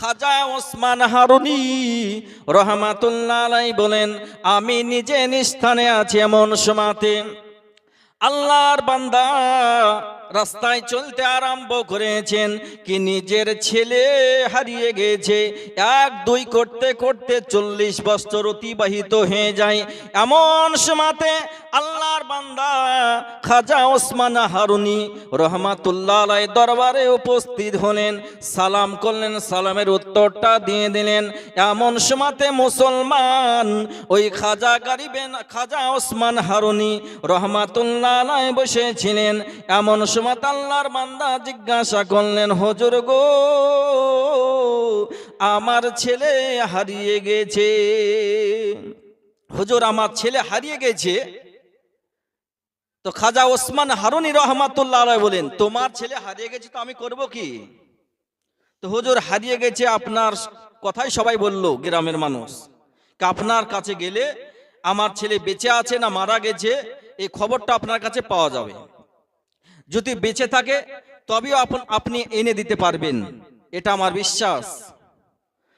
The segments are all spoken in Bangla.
খাজা ওসমান হারুনি রহমাতুল্লাহ বলেন আমি নিজে নিস্থানে আছি এমন সমাতে আল্লাহর বান্দা রাস্তায় চলতে আরম্ভ করেছেন কি নিজের ছেলে হারিয়ে গেছে। এক, দুই করতে করতে চল্লিশ বছর অতিবাহিত হয়ে যায়। এমন সময়তে আল্লাহর বান্দা খাজা ওসমান হারুনি রহমাতুল্লাহ দরবারে উপস্থিত হলেন, সালাম করলেন, সালামের উত্তরটা দিয়ে দিলেন। এমন সময়তে মুসলমান ওই খাজা গারিবেন খাজা ওসমান হারুনি রহমাতুল্লাহ বসেছিলেন এমন সময় আল্লাহর বান্দা জিজ্ঞাসা করলেন, হজুর গো, আমার ছেলে হারিয়ে গেছে। হুজুর, আমার ছেলে হারিয়ে গেছে? তো খাজা ওসমান হারুনি রহমাতুল্লাহ বলেন, তোমার ছেলে হারিয়ে গেছে তো আমি করব কি? তো হুজুর, হারিয়ে গেছে আপনার কথাই সবাই বলল গ্রামের মানুষ। আপনার কাছে গেলে আমার ছেলে বেঁচে আছে না মারা গেছে, এই খবরটা আপনার কাছে পাওয়া যাবে। যদি বেঁচে থাকে, তবেও আপন- আপনি এনে দিতে পারবেন। এটা আমার বিশ্বাস।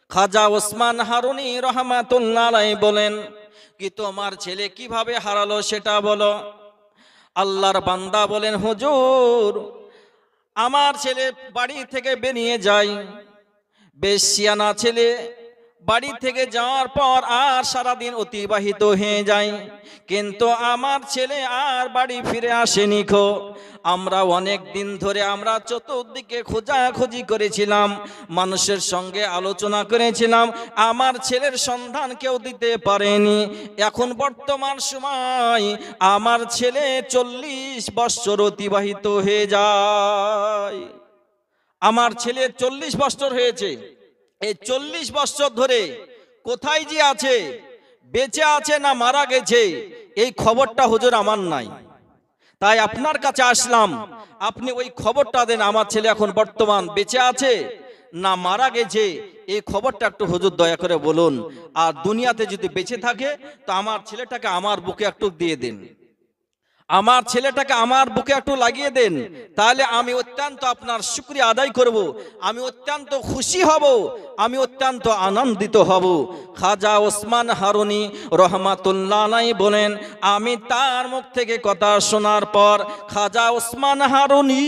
খাজা ওসমান হারুনি রহমাতুল্লাহ বলেন, কি তোমার ছেলে কীভাবে হারালো সেটা বলো? আল্লাহর বান্দা বলেন, হুজুর, আমার ছেলে বাড়ি থেকে বেরিয়ে যায়। বেশ সিয়ানা ছেলে বাড়ি থেকে যাওয়ার পর আর সারাদিন অতিবাহিত হয়ে যায়। কিন্তু আমার ছেলে আর বাড়ি ফিরে আসেনি খো। আমরা অনেক দিন ধরে আমরা চতুর্দিকে খোঁজাখুঁজি করেছিলাম, মানুষের সঙ্গে আলোচনা করেছিলাম, আমার ছেলের সন্ধান কেউ দিতে পারেনি। এখন বর্তমান সময় আমার ছেলে চল্লিশ বৎসর অতিবাহিত হয়ে যায়। আমার ছেলে চল্লিশ বছর হয়েছে। এই চল্লিশ বছর ধরে কোথায় যে আছে, বেঁচে আছে না মারা গেছে, এই খবরটা হুজুর আমার নাই। তাই আপনার কাছে আসলাম, আপনি ওই খবরটা দেন, আমার ছেলে এখন বর্তমান বেঁচে আছে না মারা গেছে, এই খবরটা একটু হুজুর দয়া করে বলুন। আর দুনিয়াতে যদি বেঁচে থাকে, তো আমার ছেলেটাকে আমার বুকে একটু দিয়ে দিন। আমার ছেলেটাকে আমার বুকে একটু লাগিয়ে দেন, তাহলে আমি অত্যন্ত আপনার শুক্রিয়া আদায় করব, আমি অত্যন্ত খুশি হব, আমি অত্যন্ত আনন্দিত হব। খাজা ওসমান হারুনি রহমাতুল্লাহ বলেন আমি তার মুখ থেকে কথা শোনার পর খাজা ওসমান হারুনি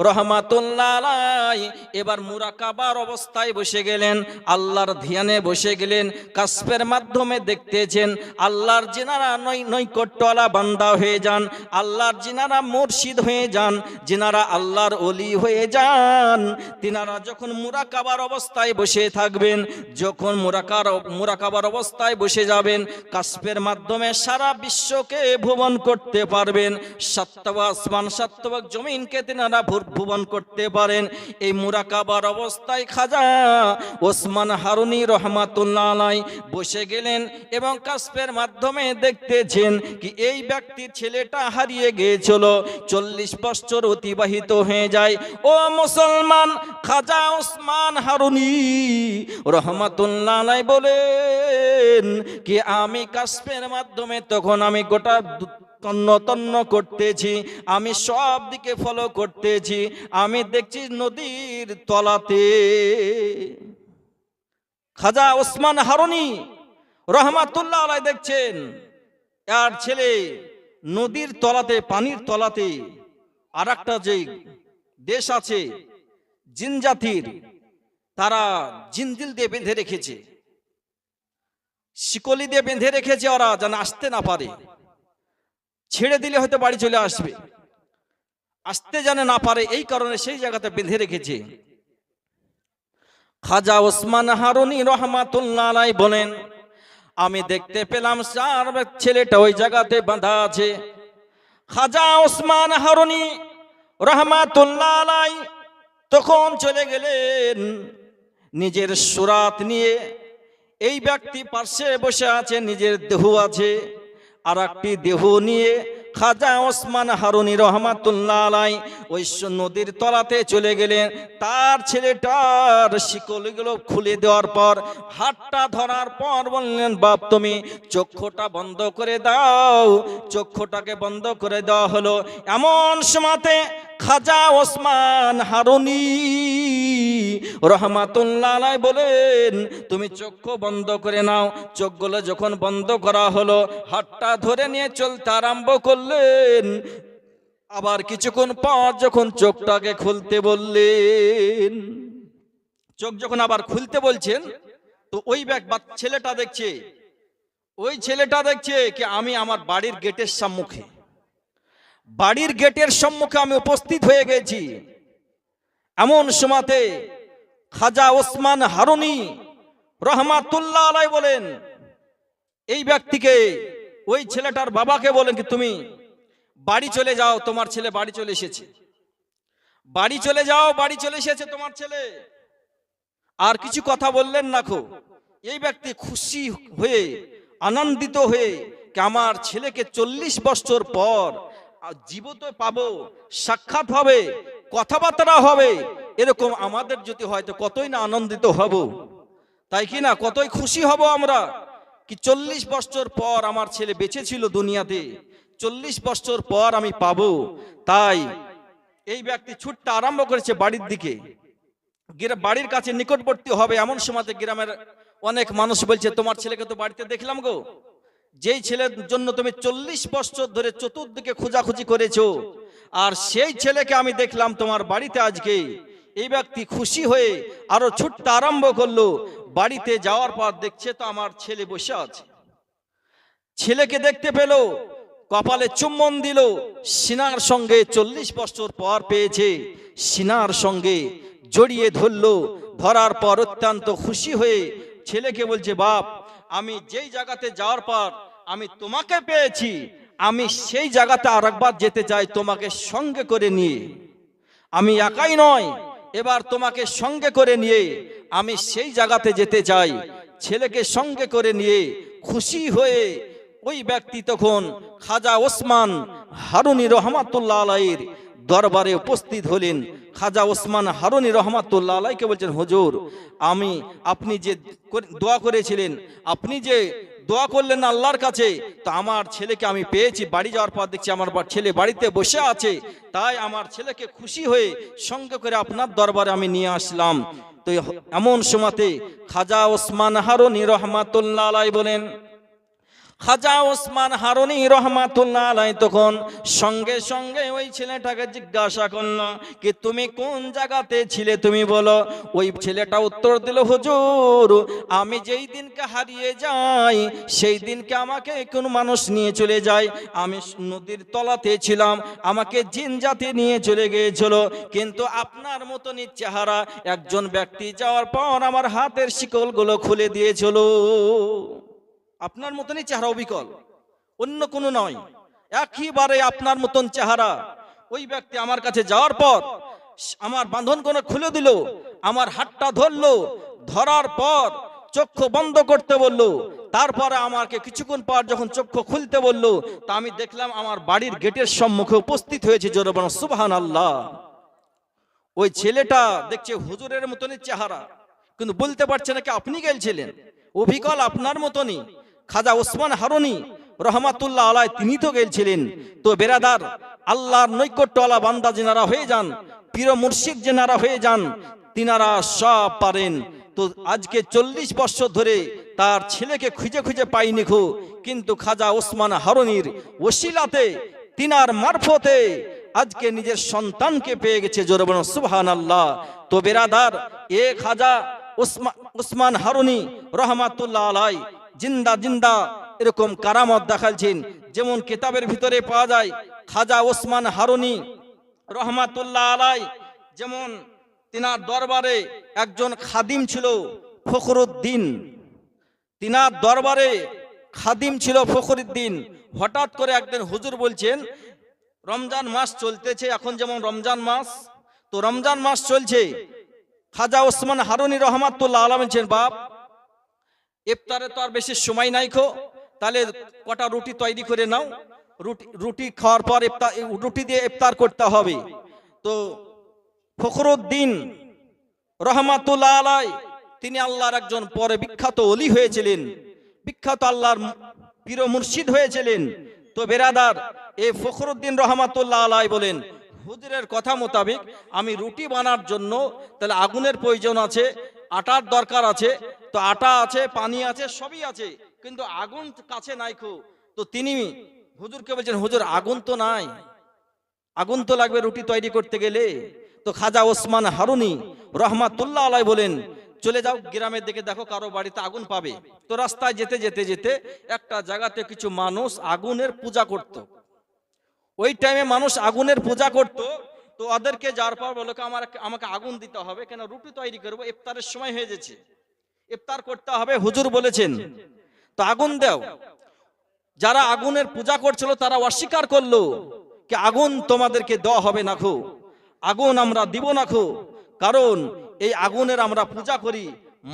রহমাতুল্লাহ এবার মুরাকাবার অবস্থায় বসে গেলেন, আল্লাহর ধ্যানে বসে গেলেন কাস্পের মাধ্যমে দেখতেছেন আল্লাহর জেনারা নৈ, নৈকট্যওয়ালা বান্দা হয়ে যান, আল্লাহর জিনারা মুর্শিদ হয়ে যান জিনারা আল্লাহর অলি হয়ে যান, তিনারা যখন মুরাকাবার অবস্থায় বসে থাকবেন, যখন মুরাকার, মুরাকাবার অবস্থায় বসে যাবেন কাস্পের মাধ্যমে সারা বিশ্বকে ভুবন করতে পারবেন সাত্তবা আসমান সাত্তবাক জমিনকে তিনারা ভুবন করতে পারেন। এই মুরাকাবার অবস্থায় খাজা ওসমান হারুনি রহমাতুল্লাহ আলাই বসে গেলেন এবং কাস্পের মাধ্যমে দেখতেছেন কি এই ব্যক্তির ছেলেটা হারিয়ে গিয়েছিল, চল্লিশ বছর অতিবাহিত হয়ে যায়। ও মুসলমান, খাজা ওসমান হারুনি রহমাতুল্লাহ আলাই বলেন কি আমি কাশ্মের মাধ্যমে তখন আমি গোটা তন্ন তন্ন করতেছি, আমি সব দিকে ফলো করতেছি, আমি দেখছি নদীর তলাতে খাজা ওসমান হারুনি রহমাতুল্লাহ আলাই দেখছেন আর ছেলে নদীর তলাতে, পানির তলাতে আর একটা যে দেশ আছে জিন জাতির, তারা জিনদিল দিয়ে বেঁধে রেখেছে। শিকলি দিয়ে বেঁধে রেখেছে ওরা, যেন আসতে না পারে। ছেড়ে দিলে হয়তো বাড়ি চলে আসবে। আসতে জানে না পারে, এই কারণে সেই জায়গাতে বেঁধে রেখেছে। খাজা ওসমান হারুনি রহমাতুল্লাহ বলেন, আমি দেখতে পেলাম চার ছেলেটা ওই জায়গাতে বাঁধা আছে। খাজা ওসমান হারুনি রহমাতুল্লাহ তখন চলে গেলেন নিজের সুরাত নিয়ে। এই ব্যক্তি পার্শ্বে বসে আছে, নিজের দেহ আছে। আর একটি দেহ নিয়ে খাজা ওসমান হারুনি রহমাতুল্লাহ আলাই ওই নদীর তলাতে চলে গেলেন। তার ছেলেটার শিকলগুলো খুলে দেওয়ার পর হাতটা ধরার পর বললেন, বাপ, তুমি চক্ষুটা বন্ধ করে দাও। চক্ষুটাকে বন্ধ করে দেওয়া হলো। এমন সময়তে খাজা ওসমান হারুনি রহমাতুল্লাহ বলেন, তুমি চক্ষু বন্ধ করে নাও। চোখগুলো যখন বন্ধ করা হলো, হাতটা ধরে নিয়ে চলতে আরম্ভ করলেন। আবার কিছুক্ষণ পর যখন চোখটাকে খুলতে বললেন, চোখ যখন আবার খুলতে বলছেন, তো ওই ব্যাগ বা ছেলেটা দেখছে, ওই ছেলেটা দেখছে কি আমি আমার বাড়ির গেটের সম্মুখে। বাড়ির গেটের সম্মুখে আমি উপস্থিত হয়ে গেছি। এমন সময়তে খাজা ওসমান হারুনি রহমাতুল্লাহ আলাই বলেন, এই ব্যক্তিকে, ওই ছেলেটার বাবাকে বলেন কি, তুমি বাড়ি চলে যাও, তোমার ছেলে বাড়ি চলে এসেছে। বাড়ি চলে যাও, বাড়ি চলে এসেছে তোমার ছেলে। আর কিছু কথা বললেন না খো। এই ব্যক্তি খুশি হয়ে, আনন্দিত হয়ে আমার ছেলেকে চল্লিশ বছর পর জীবিত পাবো, সাক্ষাৎ হবে কথাবার্তা হবে। এরকম আমাদের যদি হয়তো কতই না আনন্দিত হব। তাই কি না? কতই খুশি হব আমরা কি চল্লিশ বছর পর আমার ছেলে বেঁচে ছিল দুনিয়াতে, চল্লিশ বছর পর আমি পাবো। তাই এই ব্যক্তি ছুটটা আরম্ভ করেছে বাড়ির দিকে। বাড়ির কাছে নিকটবর্তী হবে এমন সময়তে গ্রামের অনেক মানুষ বলছে, তোমার ছেলেকে তো বাড়িতে দেখলাম গো। যেই ছেলের জন্য তুমি চল্লিশ বছর ধরে চতুর্দিকে খোঁজাখুঁজি করেছ, আর সেই ছেলেকে আমি দেখলাম তোমার বাড়িতে আজকে। এই ব্যক্তি খুশি হয়ে আরও ছুটতে আরম্ভ করল। বাড়িতে যাওয়ার পর দেখছে তো আমার ছেলে বসে আছে। ছেলেকে দেখতে পেল, কপালে চুম্বন দিল, সিনার সঙ্গে চল্লিশ বছর পর পেয়েছে। সিনার সঙ্গে জড়িয়ে ধরলো, ধরার পর অত্যন্ত খুশি হয়ে ছেলেকে বলছে, বাপ আমি যেই জায়গাতে যাওয়ার পর আমি তোমাকে পেয়েছি, আমি সেই জায়গাতে আরেকবার যেতে চাই তোমাকে সঙ্গে করে নিয়ে। আমি একাই নয় এবার তোমাকে সঙ্গে করে নিয়ে আমি সেই জায়গাতে যেতে চাই, ছেলেকে সঙ্গে করে নিয়ে খুশি হয়ে ওই ব্যক্তি তখন খাজা ওসমান হারুনি রহমাতুল্লাহ আলাইয়ের দরবারে উপস্থিত হলেন খাজা ওসমান হারুনি রহমাতুল্লাহ আলাইকে বলছেন, হুজুর, আমি, আপনি যে দোয়া করেছিলেন, আপনি যে দোয়া করলেন আল্লাহর কাছে, তো আমার ছেলেকে আমি পেয়েছি, বাড়ি যাওয়ার পর দেখছি আমার ছেলে বাড়িতে বসে আছে, তাই আমার ছেলেকে খুশি হয়ে সঙ্গে করে আপনার দরবারে আমি নিয়ে আসলাম। তো এমন সময়তে খাজা ওসমান হারুনি রহমাতুল্লাহ আলাই বলেন খাজা ওসমান হারুনি রহমাতুল্লাহ আলাই তখন সঙ্গে সঙ্গে ওই ছেলেটাকে জিজ্ঞাসা করল কি তুমি কোন জায়গাতে ছিলে তুমি বলো। ওই ছেলেটা উত্তর দিল, হুজুর, আমি যেই দিনকে হারিয়ে যাই, সেই দিনকে আমাকে কোন মানুষ নিয়ে চলে যায়। আমি নদীর তলাতে ছিলাম, আমাকে জিন জাতি নিয়ে চলে গিয়েছিল। কিন্তু আপনার মতনই চেহারা, একজন ব্যক্তি যাওয়ার পর আমার হাতের শিকলগুলো খুলে দিয়েছিল। আপনার মতনই চেহারা অবিকল, অন্য কোনো নয়। একইবারে আপনার মতন চেহারা। ওই ব্যক্তি আমার কাছে যাওয়ার পর, আমার বাঁধন কোনো খুলে দিল, আমার হাতটা ধরলো, ধরার পর চক্ষু বন্ধ করতে বলল, তারপরে আমাকে কিছুক্ষণ পর যখন চক্ষু খুলতে বলল, তা আমি দেখলাম আমার বাড়ির গেটের সম্মুখে উপস্থিত হয়েছে জোরবান সুবহান আল্লাহ ওই ছেলেটা দেখছে হুজুরের মতনই চেহারা, কিন্তু বলতে পারছে না কি আপনি গেলছিলেন? অবিকল আপনার মতনই। খাজা ওসমান হারুনি রহমাতুল্লাহ আলাই তিনি তো গেছিলেন তো বেরাদার, আল্লাহর নৈকট্যওয়ালা বান্দা যেনারা হয়ে যান, পীর মুর্শিদ যেনারা হয়ে যান, তিনারা সব পারেন। তো আজকে চল্লিশ বছর ধরে তার ছেলেকে খুঁজে খুঁজে পাইনি খো, কিন্তু খাজা ওসমান হারনির ওসিলাতে, তিনার মারফতে আজকে নিজের সন্তানকে পেয়ে গেছে জোরবন সুবহান আল্লাহ তো বেরাদার, এ খাজা ওসমান ওসমান হারুনি রহমাতুল্লাহ আলাই জিন্দা জিন্দা এরকম কারামত দেখালছেন যেমন কিতাবের ভিতরে পাওয়া যায়, খাজা ওসমান হারুনি রহমাতুল্লাহ আলাই, যেমন তিনার দরবারে একজন খাদিম ছিল ফখরুদ্দিন। তিনার দরবারে খাদিম ছিল ফখরুদ্দিন। হঠাৎ করে একদিন হুজুর বলছেন, রমজান মাস চলতেছে, এখন যেমন রমজান মাস, তো রমজান মাস চলছে। খাজা ওসমান হারুনি রহমাতুল্লাহ আলম বলছেন, বাপ ইফতারে তো আর বেশি সময় নাই খো। তাহলে কটা রুটি তৈরি করে নাও। রুটি রুটি খাওয়ার পর ইফতার, রুটি দিয়ে ইফতার করতে হবে। তো ফখরুদ্দিন রহমাতুল্লাহ আলাই তিনি আল্লাহর একজন পরে বিখ্যাত অলি হয়েছিলেন। বিখ্যাত আল্লাহর পীর মুর্শিদ হয়েছিলেন। তো বেরাদার এ ফখরুদ্দিন রহমাতুল্লাহ আলাই বলেন, হুজুরের কথা মোতাবেক আমি রুটি বানার জন্য, তাহলে আগুনের প্রয়োজন আছে আটার দরকার আছে, তো আটা আছে, পানি আছে, সবই আছে, কিন্তু আগুন কাছে নাই খো তো তিনি হুজুরকে বলছেন, হুজুর, আগুন তো নাই। আগুন তো লাগবে রুটি তৈরি করতে গেলে। তো খাজা ওসমান হারুনি রহমাতুল্লাহ আলাই বলেন, চলে যাও গ্রামের দিকে, দেখো কারও বাড়িতে আগুন পাবে। তো রাস্তায় যেতে যেতে যেতে একটা জায়গাতে কিছু মানুষ আগুনের পূজা করত। ওই টাইমে মানুষ আগুনের পূজা করত তো ওদেরকে যার পর বলো আমার আমাকে আগুন দিতে হবে, কেন রুটি তৈরি করব? ইফতারের সময় হয়ে গেছে। ইফতার করতে হবে, হুজুর বলেছেন। তো আগুন দাও। যারা আগুনের পূজা করছিল, তারা অস্বীকার করল কি আগুন তোমাদেরকে দেওয়া হবে না খো? আগুন আমরা দিব না খো? কারণ এই আগুনের আমরা পূজা করি,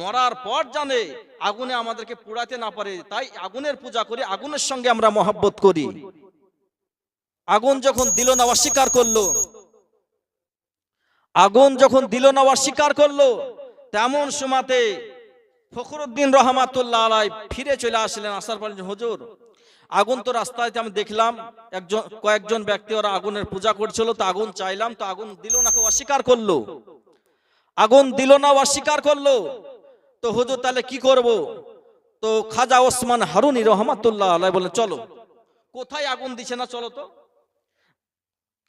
মরার পর জানে আগুনে আমাদেরকে পোড়াতে না পারে। তাই আগুনের পূজা করি, আগুনের সঙ্গে আমরা মহাব্বত করি। আগুন যখন দিল না, অস্বীকার করল। আগুন যখন দিল না অস্বীকার করল। তেমন সময়তে ফখরুদ্দিন রহমাতুল্লাহ আলাই ফিরে চলে আসলেন আসার পর হুজুর, আগুন তো রাস্তায় আমি দেখলাম, একজন, কয়েকজন ব্যক্তি ওরা আগুনের পূজা করছিল, তো আগুন চাইলাম, তো আগুন দিল না অস্বীকার করল? আগুন দিল না অস্বীকার করল? তো হুজুর, তাহলে কি করব? তো খাজা ওসমান হারুনি রহমাতুল্লাহ আলাই বলে চলো। কোথায় আগুন দিছে না, চলো তো।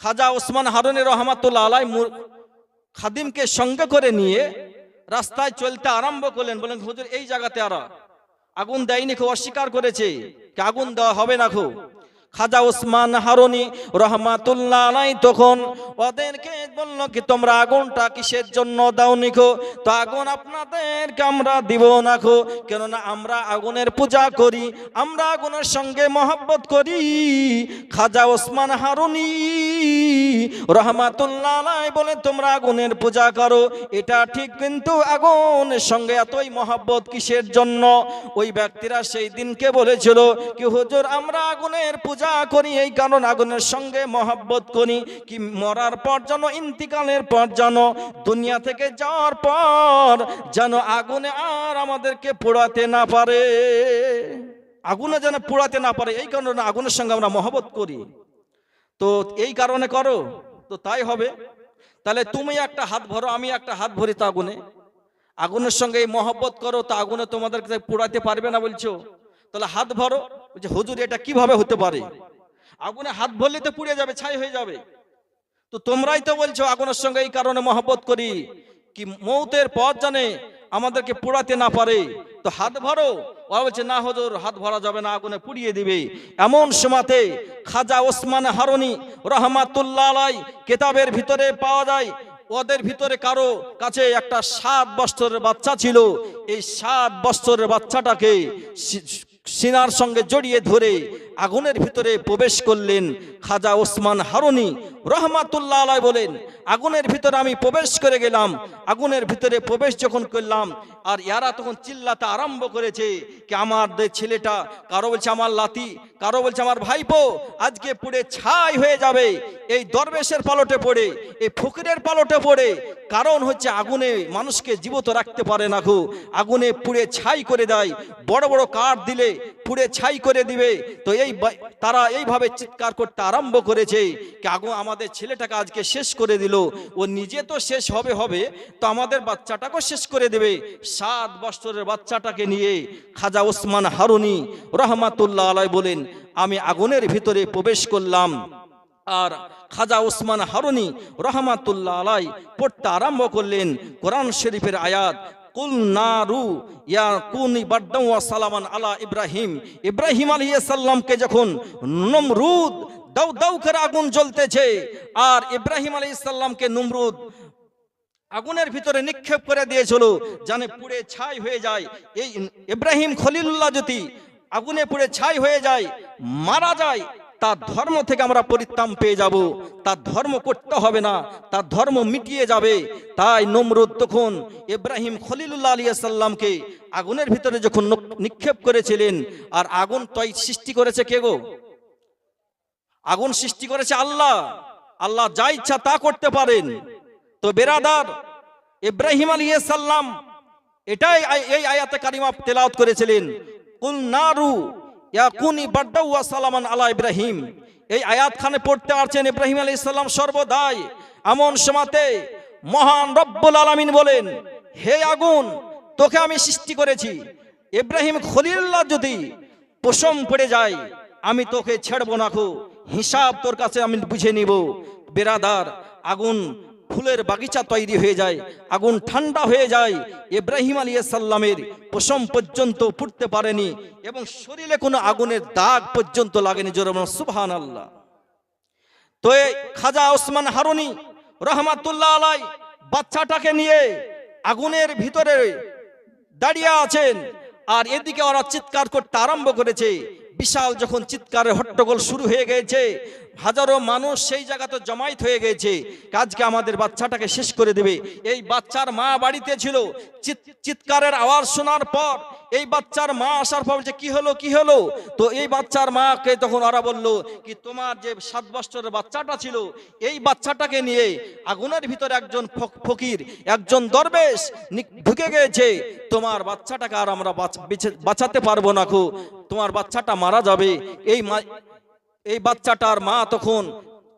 খাজা ওসমান হারুনি রহমাতুল্লাহ আলাই খাদিমকে সঙ্গে করে নিয়ে রাস্তায় চলতে আরম্ভ করলেন। বলেন, হুজুর, এই জায়গাতে আরা আগুন দেয়নি, খুব অস্বীকার করেছে। আগুন দেওয়া হবে না খুব? খাজা ওসমান হারুনি রহমাতুল্লাহ আলাই তখন ওদেরকে বলল কি, তোমরা আগুনটা কিসের জন্য দাও নিখো? তো আগুন আপনাদেরকে আমরা দিব না খো। কেননা আমরা আগুনের পূজা করি, আমরা আগুনের সঙ্গে মহব্বত করি। খাজা ওসমান হারুনি রহমাতুল্লাহ আলাই বলে, তোমরা আগুনের পূজা করো, এটা ঠিক কিন্তু আগুনের সঙ্গে এতই মহব্বত কিসের জন্য? ওই ব্যক্তিরা সেই দিনকে বলেছিল কি, হুজুর, আমরা আগুনের পূজা করি, এই কারণ আগুনের সঙ্গে মহব্বত করি, কি মরার পর যেন, ইন্তিকালের পর যেন, দুনিয়া থেকে যাওয়ার পর যেন আগুনে আর আমাদেরকে পোড়াতে না পারে। আগুনে যেন পোড়াতে না পারে, এই কারণে আগুনের সঙ্গে আমরা মহব্বত করি। তো এই কারণে করো, তো তাই হবে। তাহলে তুমি একটা হাত ভরো, আমি একটা হাত ভরি তো আগুনে। আগুনের সঙ্গে এই মহব্বত করো, তো আগুনে তোমাদেরকে পোড়াতে পারবে না বলছো? তাহলে হাত ভরো। যে হুজুর, এটা কীভাবে হতে পারে? আগুনে হাত ভরলে তো পুড়ে যাবে, ছাই হয়ে যাবে। তো তোমরাই তো বলছো, আগুনের সঙ্গে এই কারণে মহব্বত করি। কি মৌতের পথ জানে, আমাদেরকে পোড়াতে না পারে। তো হাত ভরো। ওরা বলছে, না হজুর, হাত ভরা যাবে না, আগুনে পুড়িয়ে দিবে। এমন সময়তে খাজা ওসমান হারুনি রহমাতুল্লাহ আলাই কেতাবের ভিতরে পাওয়া যায়। ওদের ভিতরে কারও কাছে একটা সাত বছরের বাচ্চা ছিল। এই সাত বছরের বাচ্চাটাকে সিনার সঙ্গে জড়িয়ে ধরে আগুনের ভিতরে প্রবেশ করলেন খাজা ওসমান হারুনি। রহমাতুল্লাহ আলাই বলেন, আগুনের ভিতরে আমি প্রবেশ করে গেলাম। আগুনের ভিতরে প্রবেশ যখন করলাম, আর ইয়ারা তখন চিল্লাতে আরম্ভ করেছে কি, আমার দে ছেলেটা, কারও বলছে আমার লাতি, কারও বলছে আমার ভাইপো, আজকে পুড়ে ছাই হয়ে যাবে। এই দরবেশের পালটে পড়ে, এই ফকিরের পালটে পড়ে। কারণ হচ্ছে আগুনে মানুষকে জীবিত রাখতে পারে না গো। আগুনে পুড়ে ছাই করে দেয়, বড় বড় কাঠ দিলে পুড়ে ছাই করে দিবে। তো এই তারা এইভাবে চিৎকার করতে আরম্ভ করেছে, কি, আগুন আমাদের ছেলেটাকে আজকে শেষ করে দিল। ও নিজে তো শেষ হবে হবে। তো আমাদের বাচ্চাটাকেও শেষ করে দেবে। সাত বছরের বাচ্চাটাকে নিয়ে খাজা ওসমান হারুনি রহমাতুল্লাহ আলাই বলেন, আমি আগুনের ভিতরে প্রবেশ করলাম। আর খাজা ওসমান হারুনি রহমাতুল্লাহ আলাই পড়তে আরম্ভ করলেন কোরআন শরীফের আয়াত, কুল নারু ইয়া আলা ইব্রাহিম। ইব্রাহিম আলাইহিস সালামকে যখন নমরুদ দাউ দাউ করে আগুন জ্বলতেছে। আর ইব্রাহিম আলাইহিস সালামকে নমরুদ আগুনের ভিতরে নিক্ষেপ করে দিয়েছিল, জানে পুড়ে ছাই হয়ে যায়। এই ইব্রাহিম খলিলুল্লাহ যদি আগুনে পুড়ে ছাই হয়ে যায়, মারা যায়, তার ধর্ম থেকে আমরা পরিত্রাণ পেয়ে যাব। তার ধর্ম করতে হবে না, তার ধর্ম মিটিয়ে যাবে। তাই নমরুদ তখন ইব্রাহিম খলিলুল্লাহ আলিয়া সাল্লামকে আগুনের ভিতরে যখন নিক্ষেপ করেছিলেন, আর আগুন তৈ সৃষ্টি করেছে কে গো? আগুন সৃষ্টি করেছে আল্লাহ। আল্লাহ যা ইচ্ছা তা করতে পারেন। তো বেরাদার ইব্রাহিম আলাইহিস সাল্লাম এটাই এই আয়াতে কারিমা তেলাওত করেছিলেন। কুল নারু ইয়াকুনি বাড্ডাউ ওয়া সালামান আলা ইব্রাহিম। এই আয়াত খানে পড়তে পারছেন ইব্রাহিম আলাইহিস সালাম সর্বদাই। এমন সময়তে মহান রব্বুল আলামিন বলেন, হে আগুন, তোকে আমি সৃষ্টি করেছি। ইব্রাহিম খলিল্লাহ যদি পশম পড়ে যায়, আমি তোকে ছেড়বো না খো। হিসাব তোর কাছে আমি বুঝে নিব। বেরাদার আগুন ফুলের বাগিচা তৈরি হয়ে যায়, আগুন ঠান্ডা হয়ে যায়। ইব্রাহিম আলী সাল্লামের পশম পর্যন্ত ফুটতে পারেনি এবং শরীরে কোনো আগুনের দাগ পর্যন্ত লাগেনি। জোর সুবহান আল্লাহ তো খাজা ওসমান হারুনি রহমাতুল্লাহ আলাই বাচ্চাটাকে নিয়ে আগুনের ভিতরে দাঁড়িয়ে আছেন আর এদিকে ওরা চিৎকার করতে আরম্ভ করেছে। বিশাল যখন চিৎকারে হট্টগোল শুরু হয়ে গেছে হাজারো মানুষ সেই জায়গাতে জমায়েত হয়ে গেছে। কাজকে আমাদের বাচ্চাটাকে শেষ করে দেবে। এই বাচ্চার মা বাড়িতে ছিল। চিৎকারের আওয়াজ শোনার পর এই বাচ্চার মা আসার পর বলছে, কি হলো কি হলো? তো এই বাচ্চার মাকে তখন ওরা বলল কি, তোমার যে সাত বছরের বাচ্চাটা ছিল, এই বাচ্চাটাকে নিয়ে আগুনের ভিতরে একজন ফক- ফকির, একজন দরবেশ ঢুকে গিয়েছে তোমার বাচ্চাটাকে আর আমরা বাঁচাতে পারব না খো। তোমার বাচ্চাটা মারা যাবে। এই এই বাচ্চাটার মা তখন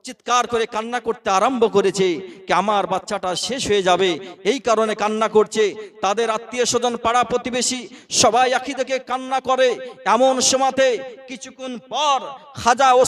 চিৎকার করে কান্না করতে আরম্ভ করেছে কি আমার বাচ্চাটা শেষ হয়ে যাবে। এই কারণে কান্না করছে। তাদের আত্মীয় স্বজন পাড়া প্রতিবেশী সবাই একই থেকে কান্না করে। এমন সময়তে কিছুক্ষণ পর খাজা